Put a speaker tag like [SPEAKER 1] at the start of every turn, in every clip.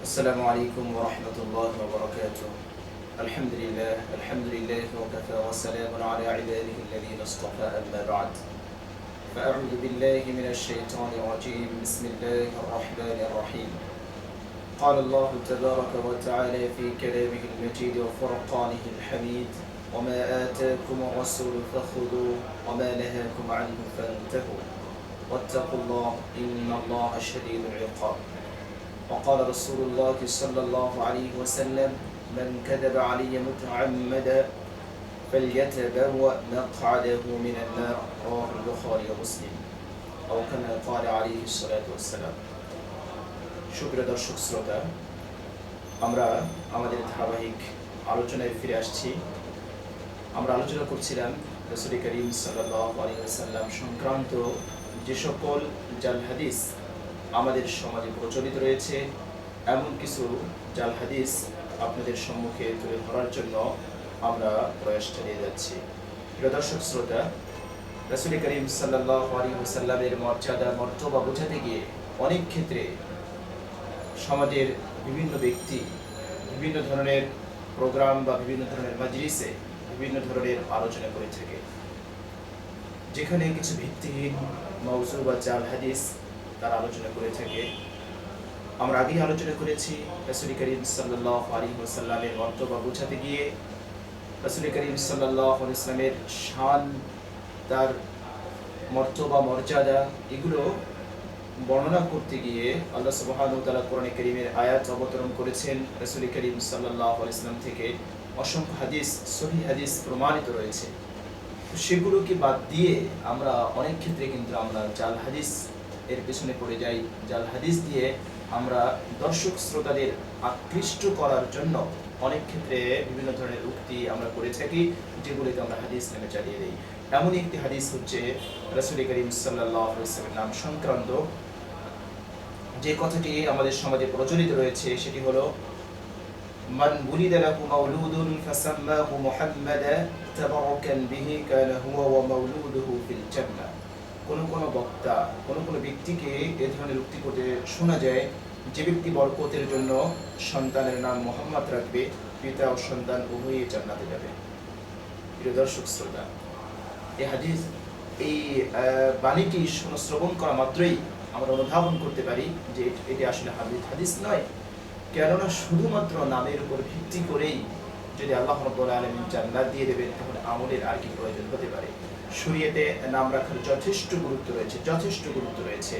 [SPEAKER 1] السلام عليكم ورحمة الله وبركاته. الحمد لله الحمد لله وكفى وسلام على عباده الذين اصطفى أما بعد. فأعوذ بالله من الشيطان الرجيم. بسم الله الرحمن الرحيم. قال الله تبارك وتعالى في كلامه المجيد وفرقانه الحميد وما آتاكم الرسول فخذوه وما نهاكم عنه فانتهوا. واتقوا الله إن الله شديد العقاب. وقال رسول الله صلى الله عليه وسلم من كذب علي متعمدا فليتبوأ مقعده من النار رواه البخاري ومسلم أو كما قال عليه الصلاة والسلام সুপ্রিয় দর্শক শ্রোতা আমরা আমাদের ধারাবাহিক আলোচনায় ফিরে আসছি আমরা আলোচনা করছিলাম রসুল করিম সাল্লাম সংক্রান্ত যে সকল জাল হাদিস আমাদের সমাজে প্রচলিত রয়েছে। এমন কিছু জাল হাদিস আপনাদের সম্মুখে তুলে ধরার জন্য আমরা প্রয়াস চালিয়ে যাচ্ছি। প্রিয় দর্শক, শ্রোতা, রসুল করিম সাল্লাহ সাল্লামের মর্যাদা মর্তবা বোঝাতে গিয়ে অনেক ক্ষেত্রে সমাজের বিভিন্ন ব্যক্তি বিভিন্ন ধরনের প্রোগ্রাম বা বিভিন্ন ধরনের মাজলিসে বিভিন্ন ধরনের আলোচনা করে থাকে। যেখানে কিছু ভিত্তিহীন মৌজু বা জাল হাদিস তার আলোচনা করে থাকে আমরা আগেই আলোচনা করেছি, রসুল করিম সাল্লাহ আলী সাল্লামের মন্তব্য বোঝাতে গিয়ে রসুল করিম সাল্লাহ ইসলামের শান, তার মর্তবা, মর্যাদা এগুলো বর্ণনা করতে গিয়ে আল্লাহ সুবহান তালা কোরআনে করিমের আয়াত অবতরণ করেছেন। রসুল করিম সাল্লাহ ইসলাম থেকে অসংখ্য হাদিস, সহি হাদিস প্রমাণিত রয়েছে। সেগুলোকে বাদ দিয়ে আমরা অনেক ক্ষেত্রে কিন্তু আমরা জাল হাদিস এর পেছনে পড়ে যাই। জাল হাদিস দিয়ে আমরা দর্শক শ্রোতাদের আকৃষ্ট করার জন্য অনেক ক্ষেত্রে বিভিন্ন ধরনের উক্তি আমরা করে থাকি, যেগুলিকে আমরা হাদিস নামে চালিয়ে দিই। এমনই একটি হাদিস হচ্ছে রাসুল করিম সাল্লাহামের নাম সংক্রান্ত। যে কথাটি আমাদের সমাজে প্রচলিত রয়েছে, সেটি হলো, মান বুলিদ মাউলুদুন ফাসাম্মাহু মুহাম্মাদা তাবারাকান বিহি কানা হুয়া ওয়া মাউলুদুহু ফিল জান্নাহ। কোন কোন বক্তা, কোন কোন ব্যক্তিকে এ ধরনের উক্তি করতে শোনা যায় যে ব্যক্তি বরকতের জন্য সন্তানের নাম মোহাম্মদ রাখবে, পিতা ও সন্তান উভয়ই জান্নাতে যাবে। প্রিয় দর্শক, শ্রোতা এই হাদিস, এই বাণীটি শ্রবণ করা মাত্রই আমরা অনুধাবন করতে পারি যে এটি- এটি আসলে হাদিস হাদিস নয়। কেননা শুধুমাত্র নামের উপর ভিত্তি করেই যদি আল্লাহ রব্বুল আলমিন জান্নাত দিয়ে দেবেন, তাহলে আমলের আর কি প্রয়োজন হতে পারে? শরীয়তে নাম রাখার যথেষ্ট গুরুত্ব রয়েছে, যথেষ্ট গুরুত্ব রয়েছে।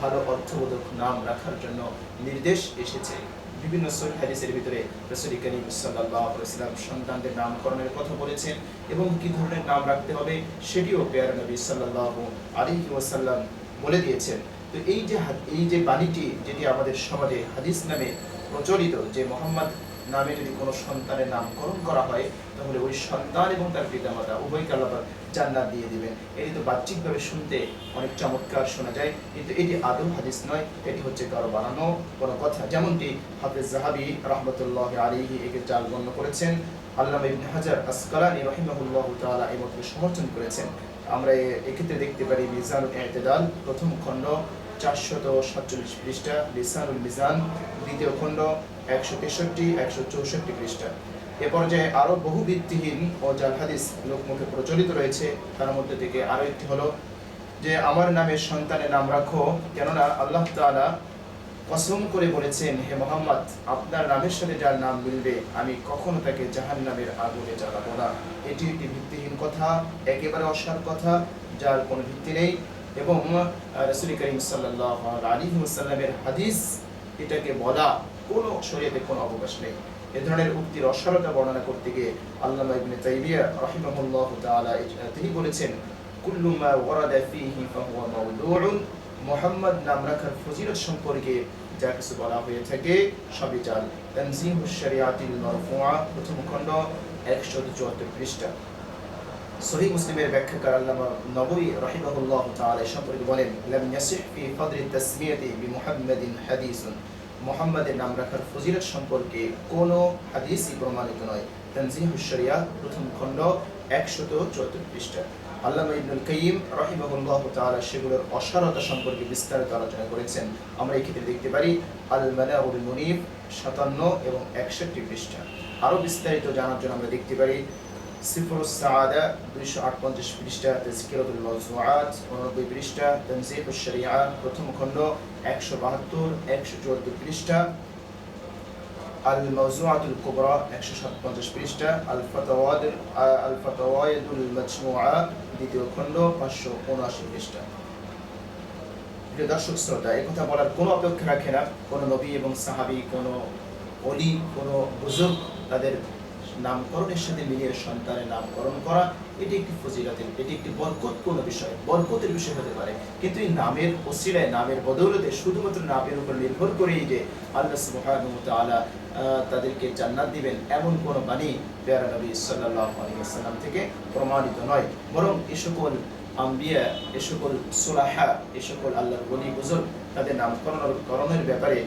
[SPEAKER 1] ভালো অর্থবোধক নাম রাখার জন্য নির্দেশ এসেছে। বিভিন্ন সহিহ হাদিসের ভিতরে রসুল করিম ওয়াসাল্লাম সন্তানদের নামকরণের কথা বলেছেন এবং কি ধরনের নাম রাখতে হবে সেটিও পেয়ার নবী সাল্লাল্লাহু আলাইহি ওয়াসাল্লাম বলে দিয়েছেন। তো এই যে এই যে বাণীটি, যেটি আমাদের সমাজে হাদিস নামে প্রচলিত যে মোহাম্মদ নামে যদি কোনো সন্তানের নামকরণ করা হয়, তাহলে ওই সন্তান এবং তার পিতামাতা, উভয়কে আল্লাহ জান্নাত দিয়ে দিবেন এটি তো বাহ্যিকভাবে শুনতে অনেক চমৎকার শোনা যায়, কিন্তু এটি আদৌ হাদিস নয়। এটি হচ্ছে কারও বানানো কোনো কথা। যেমনটি হাফিজ জাহাবি রহমতুল্লাহ আলিহি একে চাল বর্ণ করেছেন, আল্লামা হাজার আসকালানি রহিমাহুল্লাহ মতকে সমর্থন করেছেন। আমরা এক্ষেত্রে দেখতে পারি মিজানুল ইতিদাল প্রথম খণ্ড, চারশত সাতচল্লিশ পৃষ্ঠা, লিসানুল মিজান, দ্বিতীয় খণ্ড, একশো তেষট্টি, একশো চৌষট্টি পৃষ্ঠা। এ পর্যায়ে আরও বহু ভিত্তিহীন ও জাল হাদিস লোকমুখে প্রচলিত রয়েছে। তার মধ্যে থেকে আরও একটি হলো যে, আমার নামে সন্তানের নাম রাখো, কেননা আল্লাহ তাআলা কসম করে বলেছেন, হে মোহাম্মদ, আপনার নামের সাথে যার নাম মিলবে, আমি কখনো তাকে জাহান নামের আগুনে জ্বালাবো না। এটি একটি ভিত্তিহীন কথা, একেবারে অসার কথা, যার কোনো ভিত্তি নেই। এবং রসুল করিম সাল্লাহ আলী সাল্লামের হাদিস এটাকে বলা কোনো শরীয়তে কোনো অবকাশ নেই। এ ধরনের উক্তির অসারতা বর্ণনা করতে গিয়ে আল্লামা ইবনে তাইমিয়া রাহিমাহুল্লাহ তাআলা তিনি বলেছেন, কুল্লু মা ওয়ারাদা ফীহি ফাহুয়া মাওদুউন। মোহাম্মদ নাম রাখার ফজিলত সম্পর্কে যা কিছু বলা হয়ে থাকে, সবই জাল তানজিমুশ শরিয়াতিল মারফুআ, প্রথম খণ্ড 174 পৃষ্ঠা। সহিহ মুসলিমের ব্যাখ্যাকার আল্লামা নববী রাহিমাহুল্লাহ তাআলা সম্পর্কে বলেন, লাম ইয়াসিহ ফি ফাদলি তাসমিয়াতি বিমুহাম্মাদিন হাদিসুন। মুহাম্মাদের নাম রাখার ফজিলত সম্পর্কে কোনো হাদিসই প্রমাণিত নয়। তানজিহুশ শরিয়া প্রথম খণ্ড 174 পৃষ্ঠা। আল্লামা ইবনুল কাইয়িম রাহিমাহুল্লাহ তাআলা সেগুলোর অসারতা সম্পর্কে বিস্তারিত আলোচনা করেছেন। আমরা এই ক্ষেত্রে দেখতে পারি আল মানাউল মুনিফ সাতান্ন এবং একষট্টি পৃষ্ঠা। আরও বিস্তারিত জানার জন্য আমরা দেখতে পারি সিফরুস সাআদা দুইশো আটপঞ্চাশ পৃষ্ঠা তেজকিরাতুল মওজুআত উননব্বই পৃষ্ঠা তানজিহুশ শরিয়া প্রথম খণ্ড একশো বাহাত্তর একশো চুয়াত্তর পৃষ্ঠা আল মওজুআতুল কুবরা একশো সাতপঞ্চাশ পৃষ্ঠা আল ফাতাওয়াদ আল ফাতাওয়াইদুল মাজমুআ দ্বিতীয় খণ্ড পাঁচশো উনআশি পৃষ্ঠা প্রিয় দর্শক শ্রোতা এই কথা বলার কোনো অপেক্ষা রাখে না কোনো নবী এবং সাহাবী কোনো অলি কোনো বুজুর্গ তাদের নামকরণের সাথে মিলিয়ে সন্তানের নামকরণ করা, এটি একটি ফজিলাতের, এটি একটি বরকতপূর্ণ বিষয়। বরকতের বিষয় হতে পারে কিন্তু এই নামের ওসিলায়, নামের বদৌলতে শুধুমাত্র নামের উপর নির্ভর করেই যে আল্লাহ সুবহানাহু ওয়া তাদেরকে জান্নাত দিবেন, এমন কোনো বাণী পেয়ারা নবী সাল্লাল্লাহু আলাইহি ওয়াসাল্লাম থেকে প্রমাণিত নয়। বরং এ সকল আম্বিয়া, এ সকল সুলাহা, এ সকল আল্লাহর বলি বুজুর্গ তাদের নামকরণ করণের ব্যাপারে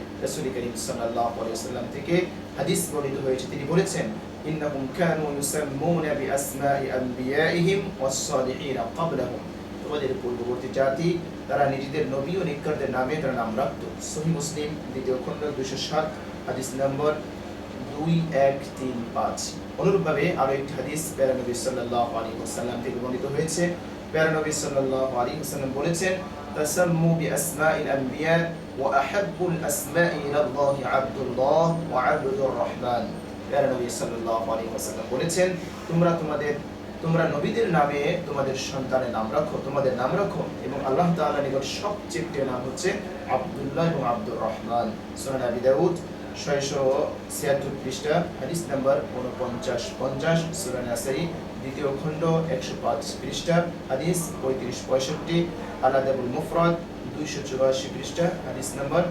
[SPEAKER 1] করিম সাল্লাল্লাহু আলাইহি ওয়াসাল্লাম থেকে হাদিস বর্ণিত হয়েছে। তিনি বলেছেন, ইন্নাহুম কানু ইউসাম্মুনা বিআসমাই আনবিয়াইহিম ওয়াস-সালিহিন ক্বাবলাহুম। তোমাদের পূর্ববর্তী জাতি, তারা নিজেদের নবী ও নিকটদের নামে তারা নাম রাখত সহি মুসলিম, দ্বিতীয় খণ্ড, দুইশো সাত, হাদিস নম্বর দুই এক তিন পাঁচ। অনুরূপভাবে আরও একটি হাদিস প্যারা নবী সাল্লাল্লাহু আলাইহি ওয়াসাল্লাম থেকে বর্ণিত হয়েছে। প্যারা নবী সাল্লাল্লাহু আলাইহি ওয়াসাল্লাম বলেছেন তাসাম্মু বিআসমাইল আনবিয়া ওয়া আহাব্বুল আসমাই ইলাল্লাহি আব্দুল্লাহ ওয়া আবদুর রহমান প্যারা নবী সাল্লাল্লাহু আলাইহি ওয়াসাল্লাম বলেছেন, তোমরা তোমাদের, তোমরা নবীদের নামে তোমাদের সন্তানের নাম রাখো, তোমাদের নাম রাখো এবং আল্লাহ তাআলার নিকট সবচেয়ে প্রিয় নাম হচ্ছে আব্দুল্লাহ এবং আব্দুর রহমান। সুনান আবি দাউদ, ছয়শো ছিয়াত্তর পৃষ্ঠা, হাদিস নাম্বার উনপঞ্চাশ পঞ্চাশ সুরান আসাই দ্বিতীয় খণ্ড, একশো পাঁচ পৃষ্ঠা, হাদিস, পঁয়ত্রিশ পঁয়ষট্টি আলাদাবুল মুফরদ, দুইশো চুরাশি পৃষ্ঠা, হাদিস নাম্বার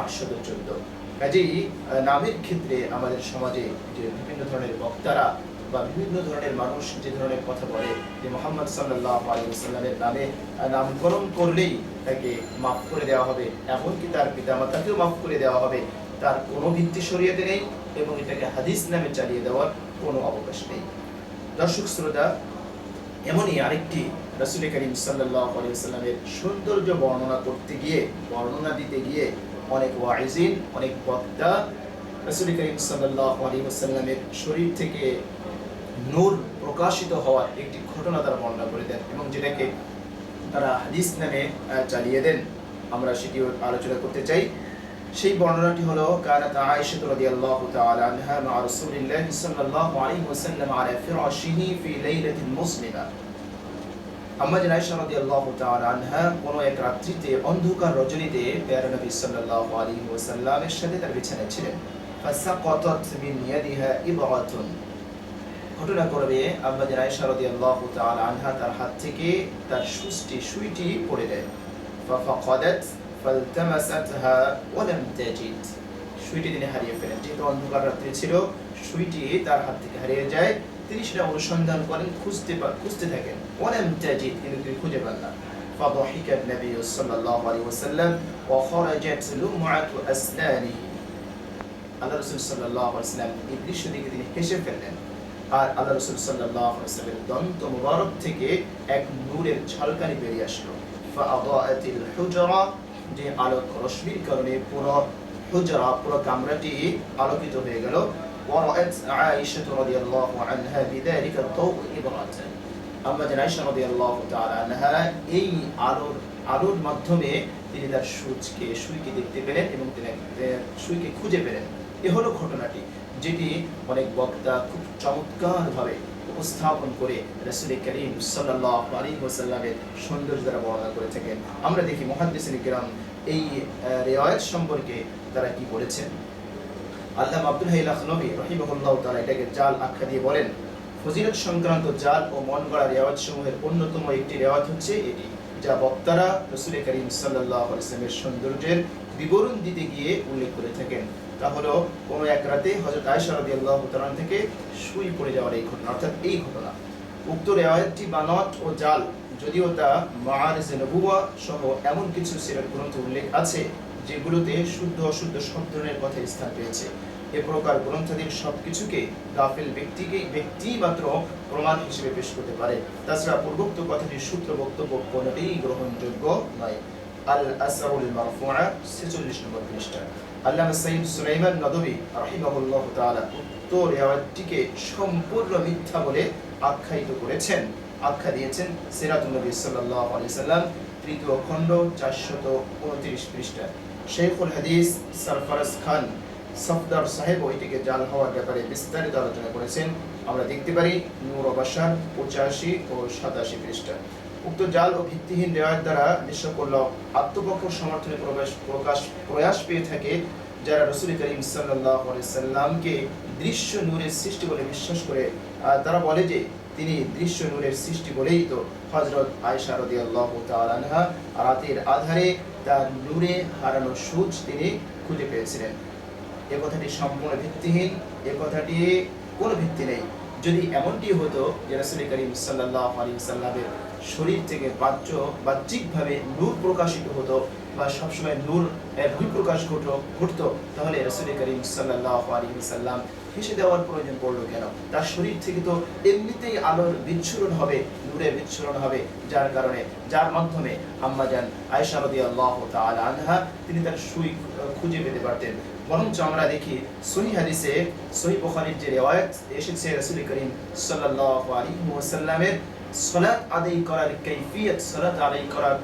[SPEAKER 1] আটশো চোদ্দ। কাজেই নামের ক্ষেত্রে আমাদের সমাজে যে বিভিন্ন ধরনের বক্তারা বা বিভিন্ন ধরনের মানুষ যে ধরনের কথা বলে, যে মোহাম্মদ সাল্লাহ আলিয়াল্লামের নামে নামকরণ করলেই তাকে মাফ করে দেওয়া হবে, এমনকি তার পিতামাতাকেও মাফ করে দেওয়া হবে, তার কোনো ভিত্তি শরীয়তে নেই এবং এটাকে হাদিস নামে চালিয়ে দেওয়ার কোনো অবকাশ নেই। দর্শক শ্রোতা, এমনই আরেকটি রাসুল করিম আলিয়াল্লামের সৌন্দর্য বর্ণনা করতে গিয়ে, বর্ণনা দিতে গিয়ে অনেক ওয়াইজিন অনেক বক্তা রাসুল করিম আলিয়াল্লামের শরীর থেকে নূর প্রকাশিত হওয়ার একটি ঘটনা তারা বর্ণনা করে দেন এবং যেটাকে তারা হাদিস নামে চালিয়ে দেন। আমরা সেটিও আলোচনা করতে চাই। সেই বর্ণনাটি হলো, কানাত আয়েশা রাদিয়াল্লাহু তাআলা আনহা মা রাসূলিল্লাহ সাল্লাল্লাহু আলাইহি ওয়াসাল্লাম আলা ফিরাশিহি ফি মুসলিমা। আম্মা রাদিয়াল্লাহু তাআলা আনহা কোন এক রাত্রিতে অন্ধকার রজনীতে নবী সাল্লাল্লাহু আলাইহি ওয়াসাল্লামের সাথে তার বিছানায় ছিলেন। ফাসাকাতাত মিন ইয়াদিহা ঘটনা করবে আম্মা জান রাদিয়াল্লাহু তাআলা আনহা তার হাত থেকে তার সুষ্টি সুইটি পড়ে যায়। ফাফাকাদাত ফালতামাসাতহা ওয়ালাম তাজিদ সুইটি তিনি হারিয়ে ফেলেন যেহেতু অন্ধকার রাত্রি ছিল সুইটি তার হাত থেকে হারিয়ে যায় তিনি সেটা অনুসন্ধান করেন খুঁজতে পা- খুঁজতে থাকেন ওয়ালাম তাজিদ কিন্তু তিনি খুঁজে পান না فضحك النبي صلى الله عليه وسلم وخرجت لمعة أسنانه আল্লাহ রসুল সাল্লাহ আসলাম এই দৃশ্য দেখে তিনি হেসে ফেললেন আর আল্লাহ রসুল সাল্লাহ আসলামের দন্ত মুবারক থেকে এক নূরের ঝলকানি বেরিয়ে আসলো فأضاءت الحجرة যে আলোক রশ্মির কারণে পুরো হুজরা পুরো কামরাটি আলোকিত হয়ে গেল ورأت عائشة رضي الله عنها بذلك الضوء إبرة আম্মা জান আয়েশা রাদিয়াল্লাহু তাআলা আনহা এই আলোর আলোর মাধ্যমে তিনি তার সূচকে সুইকে দেখতে পেলেন এবং তিনি আহ, সুইকে খুঁজে পেলেন এ হলো ঘটনাটি যেটি অনেক বক্তা খুব চমৎকারভাবে উপস্থাপন করে রাসূল করিম ওয়াসাল্লামের সৌন্দর্য দ্বারা বর্ণনা করে থাকেন। আমরা দেখি মুহাদ্দিসিন কিরাম এই রিওয়ায়াত সম্পর্কে তারা কি বলেছেন? আল্লাহ আব্দুল হাই লাখনবী রহিমহুল্লাহ তাআলা এটাকে জাল আখ্যা দিয়ে বলেন, ফজিলত সংক্রান্ত জাল ও মন গড়া রেওয়াজ সমূহের অন্যতম একটি রেওয়াজ হচ্ছে এটি, যা বক্তারা রসুল করিম সাল্লাহ ইসলামের সৌন্দর্যের বিবরণ দিতে গিয়ে উল্লেখ করে থাকেন। তা হলো কোনো এক রাতে হজরত আয়সা রদি আল্লাহ থেকে সুই পড়ে যাওয়ার এই ঘটনা, অর্থাৎ এই ঘটনা। উক্ত রেওয়ায়তটি বানট ও জাল, যদিও তা মাআরিজ নবুয়া সহ এমন কিছু সিরাত গ্রন্থ উল্লেখ আছে, যেগুলোতে শুদ্ধ অশুদ্ধ সব ধরনের কথা স্থান পেয়েছে। এ প্রকার গ্রন্থাদির সবকিছুকে গাফেল ব্যক্তিকে ব্যক্তি মাত্র প্রমাণ হিসেবে পেশ করতে পারে। তাছাড়া পূর্বোক্ত কথাটির সূত্র বক্তব্য কোনটিই গ্রহণযোগ্য নয়। আল আসরাউল মারফুআ 46 নম্বর পৃষ্ঠা। সাইয়্যিদ সুলাইমান রিওয়ায়াতটিকে সম্পূর্ণ মিথ্যা বলে আখ্যায়িত করেছেন। আখ্যা দিয়েছেন নবী সাল্লাম, তৃতীয় খণ্ড 429 পৃষ্ঠা। শেখুল হাদিস সরফরাজ খান সফদার সাহেব ওইটিকে জাল হওয়ার ব্যাপারে বিস্তারিত আলোচনা করেছেন। আমরা দেখতে পারি নূর বাসার পঁচাশি ও সাতাশি পৃষ্ঠা। উক্ত জাল ও ভিত্তিহীন রেওয়ায়ত দ্বারা যে সকল আত্মপক্ষ সমর্থনে প্রবেশ প্রকাশ প্রয়াস পেয়ে থাকে যারা রসুল করিম সাল্লাহ সাল্লামকে দৃশ্য নূরের সৃষ্টি বলে বিশ্বাস করে। তারা বলে যে, তিনি দৃশ্য নূরের সৃষ্টি বলেই তো হজরত আয়সা আল্লাহ তালানহা রাতের আধারে তার নূরে হারানো সূচ তিনি খুঁজে পেয়েছিলেন। এ কথাটি সম্পূর্ণ ভিত্তিহীন, এ কথাটি কোনো ভিত্তি নেই। যদি এমনটি হতো যে রাসূল করিম সাল্লাল্লাহু আলাইহি সাল্লামের শরীর থেকে বাহ্য, বাহ্যিকভাবে নূর প্রকাশিত হতো বা সবসময় নূর বহিঃপ্রকাশ ঘটতো ঘটতো। তাহলে রাসূল করিম সাল্লাল্লাহু আলাইহি সাল্লাম হেসে দেওয়ার প্রয়োজন পড়ল কেন? তার শরীর থেকে তো এমনিতেই আলোর বিচ্ছুরণ হবে, নূরের বিচ্ছুরণ হবে। যার কারণে, যার মাধ্যমে আম্মাজান আয়েশা রাদিয়াল্লাহু তাআলা আনহা তিনি তার সুই খুঁজে পেতে পারতেন। বরঞ্চ আমরা দেখি সহি হাদিসে, সহি বুখারীর যে রিওয়ায়াত এসেছে রাসূল করিম সাল্লাল্লাহু আলাইহি ওয়াসাল্লামের সালাত আদায় করার কৈফিয়ত সলাত আদায় করার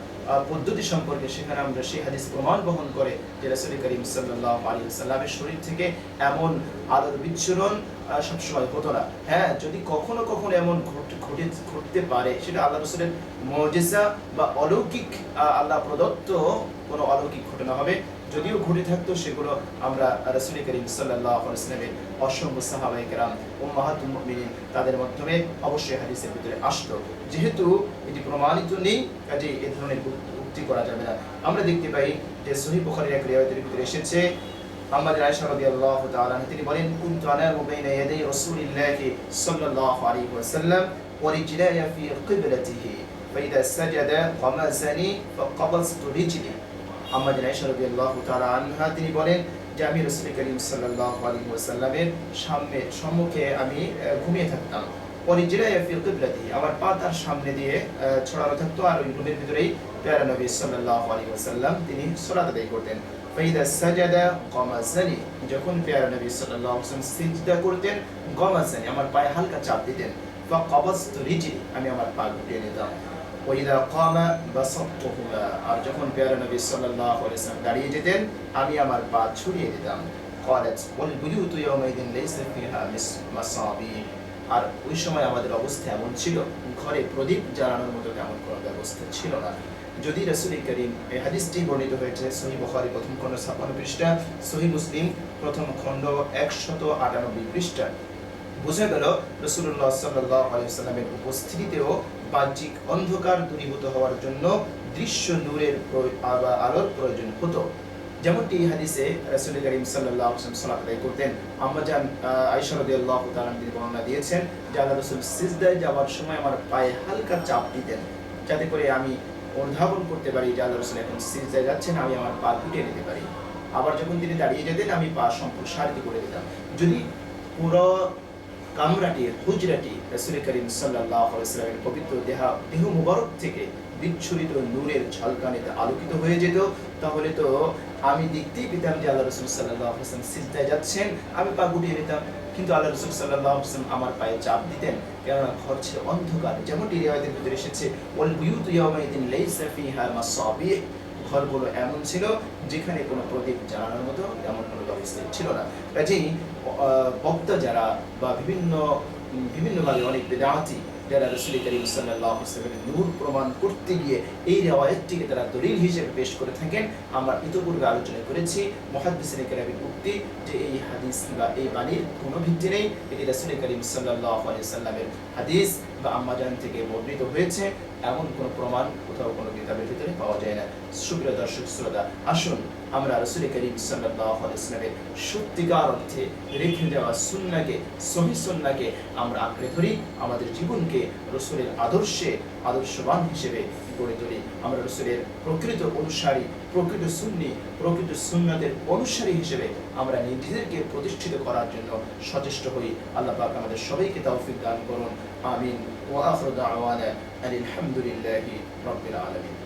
[SPEAKER 1] পদ্ধতি সম্পর্কে সেখানে আমরা সেই হাদিস প্রমাণ বহন করে যে রাসূল করিম সাল্লাল্লাহু আলাইহি ওয়াসাল্লামের শরীর থেকে এমন আদর বিচ্ছুরণ সবসময় হতো না হ্যাঁ যদি কখনো কখনো এমন ঘটে ঘটতে পারে, সেটা আল্লাহ রসুলের মজেজা বা অলৌকিক আল্লাহ প্রদত্ত কোনো অলৌকিক ঘটনা হবে। যদিও ঘটে থাকতো, সেগুলো আমরা রসুল করিম সাল্লাহ ইসলামের অসংখ্য সাহাবাই কেরাম ও মাহাতুল মুমিনিন তাদের মাধ্যমে অবশ্যই হাদিসের ভিতরে আসতো যেহেতু এটি প্রমাণিত নেই কাজে এ ধরনের উক্তি করা যাবে না। আমরা দেখতে পাই যে সহি বুখারীর এক রিওয়ায়াতের ভিতরে এসেছে আমাদের আয়েশা রাদিয়াল্লাহু তাআলা আনহা তিনি বলেন কুনতু আনামু বাইনা ইয়াদাই রাসূলিল্লাহি সাল্লাল্লাহু আলাইহি ওয়াসাল্লাম ওয়া রিজলায়া ফি কিবলাতিহি فإذا سجد غمزني فقبضت رجلي আমাদের আয়েশা রাদিয়াল্লাহু তাআলা আনহা তিনি বলেন যে আমি রাসূল করিম সাল্লাল্লাহু আলাইহি ওয়াসাল্লামের সামনে সম্মুখে আমি আহ, ঘুমিয়ে থাকতাম পরিজিরায়া ফি কিবলাতি আমার পা তার সামনে দিয়ে আহ, ছড়ানো থাকতো আর ওই রুমের ভিতরেই প্যারা নবী সাল্লাল্লাহু আলাইহি ওয়াসাল্লাম তিনি সালাত আদায় করতেন ফাইদা সাজাদা গমাসানি যখন পেয়ারা নবী সাল্লাল্লাহু আলাইহি ওয়াসাল্লাম সিজদা করতেন গমাসানি আমার পায়ে হালকা চাপ দিতেন। বা কবাস্তু রিজলি, আমি আমার পা ঘুরিয়ে নিতাম। ওইদা কমা বাসত্তহুমা আর যখন পেয়ারা নবী সাল্লাল্লাহু আলাইহি দাঁড়িয়ে যেতেন, আমি আমার পা ছড়িয়ে দিতাম। কলেজ ওয়াল বুয়ুত ইয়াউমাইদিন লাইসা ফিহা মাসাবিহ আর ওই সময় আমাদের অবস্থা এমন ছিল, ঘরে প্রদীপ জ্বালানোর মতো তেমন কোনো ব্যবস্থা ছিল না। যদি রাসূল করিম এই হাদিসটি বর্ণিত হয়েছে সহি বুখারী প্রথম খণ্ড ছাপ্পান্ন পৃষ্ঠা সহি মুসলিম প্রথম খণ্ড একশত আটানব্বই পৃষ্ঠা। বোঝা গেল রসুল্লাহ সাল্লাহ আলাইসাল্লামের উপস্থিতিতেও বাহ্যিক অন্ধকার দূরীভূত হওয়ার জন্য দৃশ্য নূরের আলোর প্রয়োজন হতো। যেমনটি হাদিসে রাসূল করিম আলাইহি সালাত করতেন। আহ, আয়েশা রাদিয়াল্লাহু তাআলা তিনি বর্ণনা দিয়েছেন যে আল্লাহ রাসূল সিজদায় যাওয়ার সময় আমার পায়ে হালকা চাপ দিতেন। যাতে করে আমি অনুধাবন করতে পারি, যে আল্লাহ রাসূল এখন সিজদায় যাচ্ছেন, আমি আমার পা গুটিয়ে নিতে পারি। আবার যখন তিনি দাঁড়িয়ে যেতেন, আমি পা সম্প্রসারিত করে দিতাম। যদি পুরো কামরাটি, হুজরাটি রাসূল করিম ওয়াসাল্লামের পবিত্র দেহা, দেহ মুবারক থেকে বিচ্ছুরিত নূরের ঝলকানিতে আলোকিত হয়ে যেত, তাহলে তো আমি দেখতেই পেতাম যে আল্লাহ রসুল সাল্লাহ হাসান সিজদায় যাচ্ছেন, আমি পা গুটিয়ে নিতাম। কিন্তু আল্লাহ রসুল সাল্লাহ হাসান আমার পায়ে চাপ দিতেন কেননা ঘর ছিল অন্ধকার। যেমনটি রিওয়ায়তের ভিতরে এসেছে, ওয়াল বুয়ুতু ইয়াওমাইদিন লাইসা ফিহা মাসাবিহ। ঘরগুলো এমন ছিল যেখানে কোনো প্রদীপ জ্বালানোর মতো এমন কোনো ব্যবস্থা ছিল না। কাজেই বক্তা যারা বা বিভিন্ন বিভিন্নভাবে অনেক বেদাতি যারা রসুল করিম সাল্লাহ নূর প্রমাণ করতে গিয়ে এই রেওয়ায়তটিকে তারা দলিল হিসেবে পেশ করে থাকেন, আমরা ইতিপূর্বে আলোচনা করেছি মহাদিসিন উক্তি যে এই হাদিস বা এই বাণীর কোনো ভিত্তি নেই, এটি রসুল করিম সাল্লাহ সাল্লামের হাদিস বা আম্মাজান থেকে বর্ণিত হয়েছে, এমন কোনো প্রমাণ কোথাও কোনো কিতাবের ভিতরে পাওয়া যায় না। সুপ্রিয় দর্শক, শ্রোতা, আসুন আমরা রসুল করিম সাল্লাহ ইসলামের সত্যিকার অর্থে রেখে দেওয়া সুন্নাকে সহি সুন্নাকে আমরা আঁকড়ে ধরি, আমাদের জীবনকে রসুলের আদর্শে, আদর্শবান হিসেবে গড়ে তুলি। আমরা রসুলের প্রকৃত অনুসারী, প্রকৃত সুন্নি, প্রকৃত সুন্নতের অনুসারী হিসেবে আমরা নিজেদেরকে প্রতিষ্ঠিত করার জন্য সচেষ্ট হই। আল্লাহ পাক আমাদের সবাইকে তৌফিক দান করুন। আমিন। ওয়া আখিরু দাওয়ানা আলহামদুলিল্লাহি রাব্বিল আলামিন